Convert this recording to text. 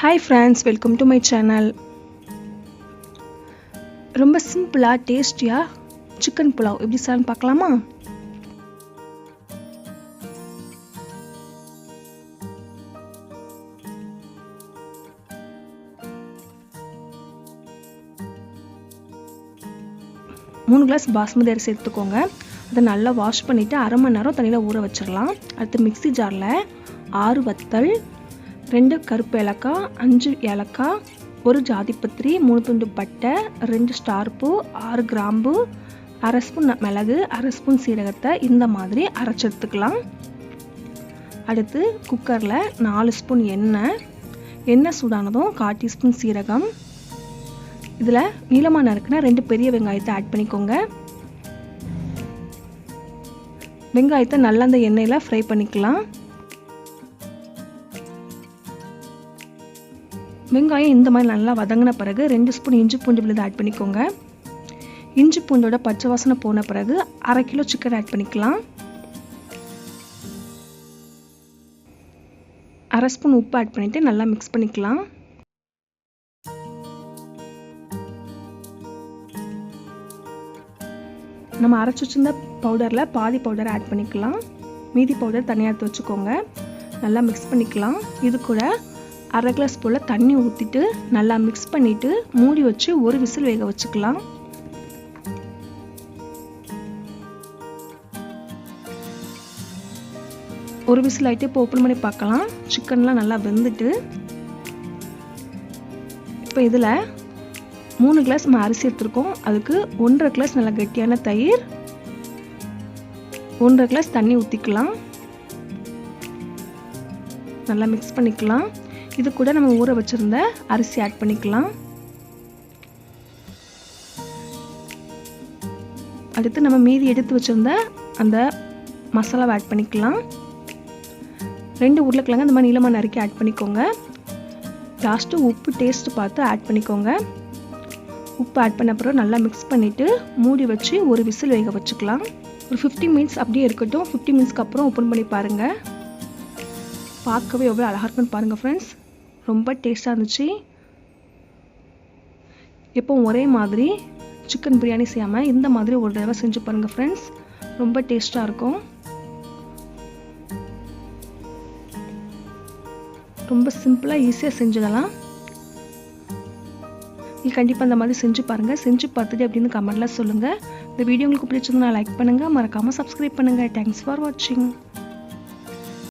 Hi friends welcome to my channel ரொம்ப சிம்பிளாக டேஸ்டியாக சிக்கன் புலாவ் எப்படி சார்ன்னு பார்க்கலாமா? மூணு கிளாஸ் பாஸ்மதி அரிசி எடுத்துக்கோங்க. அதை நல்லா வாஷ் பண்ணிவிட்டு அரை மணி நேரம் தண்ணியில் ஊற வச்சிடலாம் அடுத்து மிக்ஸி ஜாரில் ஆறு வத்தல் ரெண்டு கருப்பு ஏலக்காய் அஞ்சு ஏலக்காய் ஒரு ஜாதிப்பத்திரி மூணு துண்டு பட்டை ரெண்டு ஸ்டார் பூ ஆறு கிராம்பு அரை ஸ்பூன் மிளகு அரை ஸ்பூன் சீரகத்தை இந்த மாதிரி அரைச்சி எடுத்துக்கலாம். அடுத்து குக்கரில் நாலு ஸ்பூன் எண்ணெய். எண்ணெய் சூடானதும் கால் டீஸ்பூன் சீரகம். இதில் நீளமாக நறுக்கின ரெண்டு பெரிய வெங்காயத்தை ஆட் பண்ணிக்கோங்க. வெங்காயத்தை நல்லா அந்த எண்ணெயில் ஃப்ரை பண்ணிக்கலாம். வெங்காயம் இந்த மாதிரி நல்லா வதங்கின பிறகு ரெண்டு ஸ்பூன் இஞ்சி பூண்டு விழுது ஆட் பண்ணிக்கோங்க. இஞ்சி பூண்டோட பச்சை வாசனை போன பிறகு அரை கிலோ சிக்கன் ஆட் பண்ணிக்கலாம். அரை ஸ்பூன் உப்பு ஆட் பண்ணிவிட்டு நல்லா மிக்ஸ் பண்ணிக்கலாம். நம்ம அரைச்சி வச்சிருந்த பவுடரில் பாதி பவுடர் ஆட் பண்ணிக்கலாம். மீதி பவுடர் தனியாக எடுத்து வச்சுக்கோங்க. நல்லா மிக்ஸ் பண்ணிக்கலாம். இது கூட அரை கிளாஸ் போல் தண்ணி ஊற்றிட்டு நல்லா மிக்ஸ் பண்ணிவிட்டு மூடி வச்சு ஒரு விசில் வேக வச்சுக்கலாம். ஒரு விசில் ஆகிட்டு இப்போ ஓப்பன் பண்ணி பார்க்கலாம். சிக்கன்லாம் நல்லா வெந்துட்டு. இப்போ இதில் மூணு கிளாஸ் நம்ம அரிசி எடுத்துருக்கோம். அதுக்கு ஒன்றரை கிளாஸ் நல்லா கெட்டியான தயிர். ஒன்றரை கிளாஸ் தண்ணி ஊற்றிக்கலாம் நல்லா மிக்ஸ் பண்ணிக்கலாம். இது கூட நம்ம ஊற வச்சுருந்த அரிசி ஆட் பண்ணிக்கலாம். அடுத்து நம்ம மீதி எடுத்து வச்சுருந்த அந்த மசாலாவை ஆட் பண்ணிக்கலாம். ரெண்டு உருளைக்கிழங்கு அந்த மாதிரி நீளமாக நறுக்கி ஆட் பண்ணிக்கோங்க. லாஸ்ட்டு உப்பு டேஸ்ட்டு பார்த்து ஆட் பண்ணிக்கோங்க. உப்பு ஆட் பண்ண அப்புறம் நல்லா மிக்ஸ் பண்ணிவிட்டு மூடி வச்சு ஒரு விசில் வேக வச்சுக்கலாம். ஒரு ஃபிஃப்டி மினிட்ஸ் அப்படியே இருக்கட்டும். ஃபிஃப்டி மினிட்ஸ்க்கு அப்புறம் ஓப்பன் பண்ணி பாருங்கள் பார்க்கவே எவ்வளோ அழகாக இருக்குன்னு பாருங்கள் ஃப்ரெண்ட்ஸ் ரொம்ப டேஸ்ட்டாக இருந்துச்சு. எப்போவும் ஒரே மாதிரி சிக்கன் பிரியாணி செய்யாமல் இந்த மாதிரி ஒரு தடவை செஞ்சு பாருங்கள் ஃப்ரெண்ட்ஸ் ரொம்ப டேஸ்ட்டாக இருக்கும். ரொம்ப சிம்பிளாக ஈஸியாக செஞ்சிடலாம் நீங்கள் கண்டிப்பாக இந்த மாதிரி செஞ்சு பாருங்கள் செஞ்சு பார்த்துட்டு அப்படின்னு கமெண்ட்டில் சொல்லுங்கள் இந்த வீடியோ உங்களுக்கு பிடிச்சிருந்தா லைக் பண்ணுங்கள் மறக்காமல் சப்ஸ்கிரைப் பண்ணுங்கள் தேங்க்ஸ் ஃபார் வாட்சிங்